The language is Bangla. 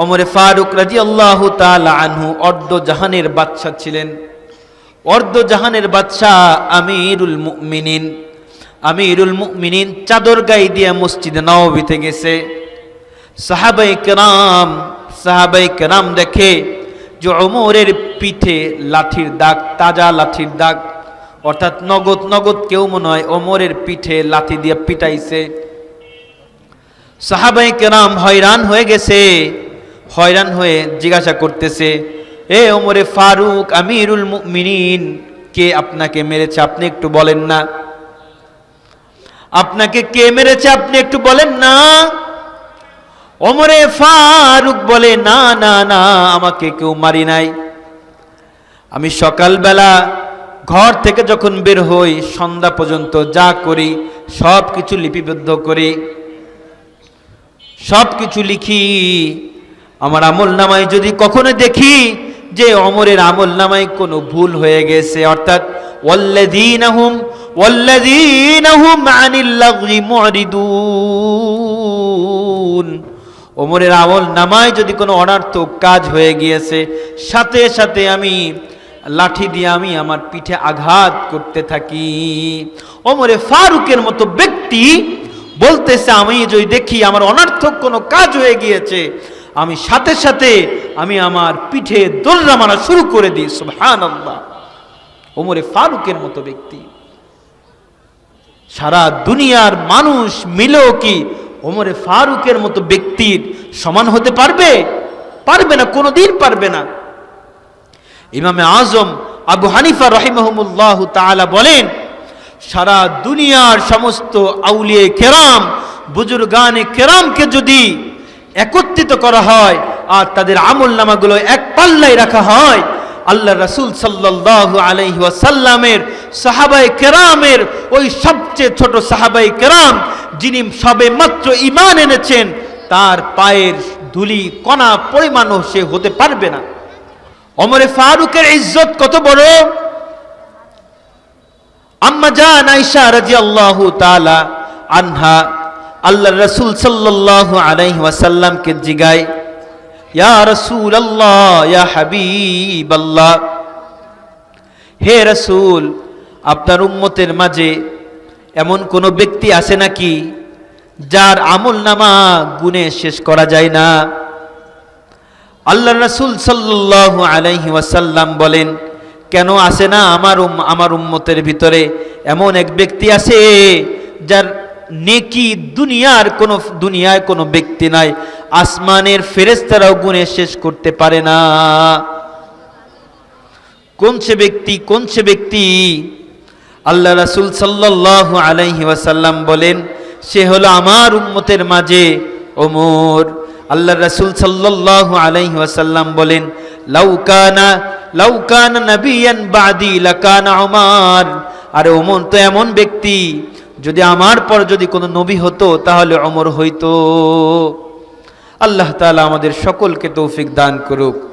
অমরে ফারুক রাজি আল্লাহ আনহু অর্ধ জাহানের বাদশা ছিলেন। অর্ধ জাহানের বাদশাহ আমিরুল মুমিনিন। আমিরুল মুমিনিন চাদর গাই দিয়ে মসজিদে নববীতে গেছে। সাহাবাই কেরাম সাহাবাই কেরাম দেখে যে অমরের পিঠে লাঠির দাগ, তাজা লাঠির দাগ, অর্থাৎ নগদ নগদ কেউ মনে হয় অমরের পিঠে লাঠি দিয়ে পিটাইছে। সাহাবাই কেরাম হয়রান হয়ে গেছে। হয়রান হয়ে জিজ্ঞাসা করতেছে, এ ওমরে ফারুক আমিরুল মুমিনিন, কে আপনাকে মেরেছে আপনি একটু বলেন না? আপনাকে কে মেরেছে আপনি একটু বলেন না? ওমরে ফারুক বলে, না না না, আমাকে কেউ মারি নাই। আমি সকালবেলা ঘর থেকে যখন বের হই, সন্ধ্যা পর্যন্ত যা করি সব কিছু লিপিবদ্ধ করি সব কিছু লিখি আমার আমল নামায় যদি কখনো দেখি যে অমরের আমল নামায় কোনো ভুল হয়ে গেছে, অর্থাৎ ওয়াল্লাযীনাহুম ওয়াল্লাযীনাহুম আনিল লাগযি মুরিদুন ওমরের আমল নামায় যদি কোনো অনার্থক কাজ হয়ে গিয়েছে, সাথে সাথে আমি লাঠি দিয়ে আমি আমার পিঠে আঘাত করতে থাকি। ওমরে ফারুকের মতো ব্যক্তি বলতেছে, আমি যদি দেখি আমার অনার্থক কোনো কাজ হয়ে গিয়েছে আমি সাথে সাথে আমি আমার পিঠে দোলনা মারা শুরু করে দিই সুবহান আল্লাহ ওমরে ফারুকের মতো ব্যক্তি। সারা দুনিয়ার মানুষ মিলেও কি ওমরে ফারুকের মতো ব্যক্তির সমান হতে পারবে? পারবে না, কোনোদিন পারবে না। ইমামে আজম আবু হানিফা রহিমহমুল্লাহ তাআলা বলেন, সারা দুনিয়ার সমস্ত আউলিয়ে কেরাম বুজুর্গানে কেরামকে যদি একত্রিত করা হয় আর তাদের আমল নামাগুলো এক পাল্লায় রাখা হয়। আল্লাহ রাসূল সাল্লাল্লাহু আলাইহি ওয়াসাল্লামের সাহাবায়ে কেরামের ওই সবচেয়ে ছোট সাহাবাই কেরাম যিনি সবে মাত্র ঈমান এনেছেন, তার পায়ের ধুলি, কণা পরিমাণও সে হতে পারবে না। অমরে ফারুকের ইজ্জত কত বড়? আম্মা জান আয়েশা রাদিয়াল্লাহু তাআলা আনহা আল্লাহ রাসূল সাল্লাল্লাহু আলাইহি ওয়াসাল্লামকে জিগায় ইয়া রাসূলুল্লাহ, ইয়া হাবিবাল্লাহ, হে রাসূল, আপনার উম্মতের মাঝে এমন কোন ব্যক্তি আছে নাকি যার আমল নামা গুণে শেষ করা যায় না? আল্লাহ রাসূল সাল্লাল্লাহু আলাইহি ওয়াসাল্লাম বলেন, কেন আসে না আমার আমার উম্মতের ভিতরে এমন এক ব্যক্তি আছে যার নেকি দুনিয়ার কোনো দুনিয়ায় কোনো ব্যক্তি নাই। আসমানের ফেরেস্তারাও গুণে শেষ করতে পারে না। কোন সে ব্যক্তি, কোন সে ব্যক্তি? আল্লাহ রাসূল সাল্লাল্লাহু আলাইহি ওয়াসাল্লাম বলেন, সে হলো আমার উম্মতের মাঝে ওমর। আল্লাহ রাসূল সাল্লাল্লাহু আলাইহি ওয়াসাল্লাম বলেন লাউকানা লাউকানা নবিয়ান বাদি, লাকানা ওমর আরে ওমর তো এমন ব্যক্তি যদি আমার পর যদি কোনো নবী হতো, তাহলে অমর হইতো। আল্লাহ তালা আমাদের সকলকে তৌফিক দান করুক।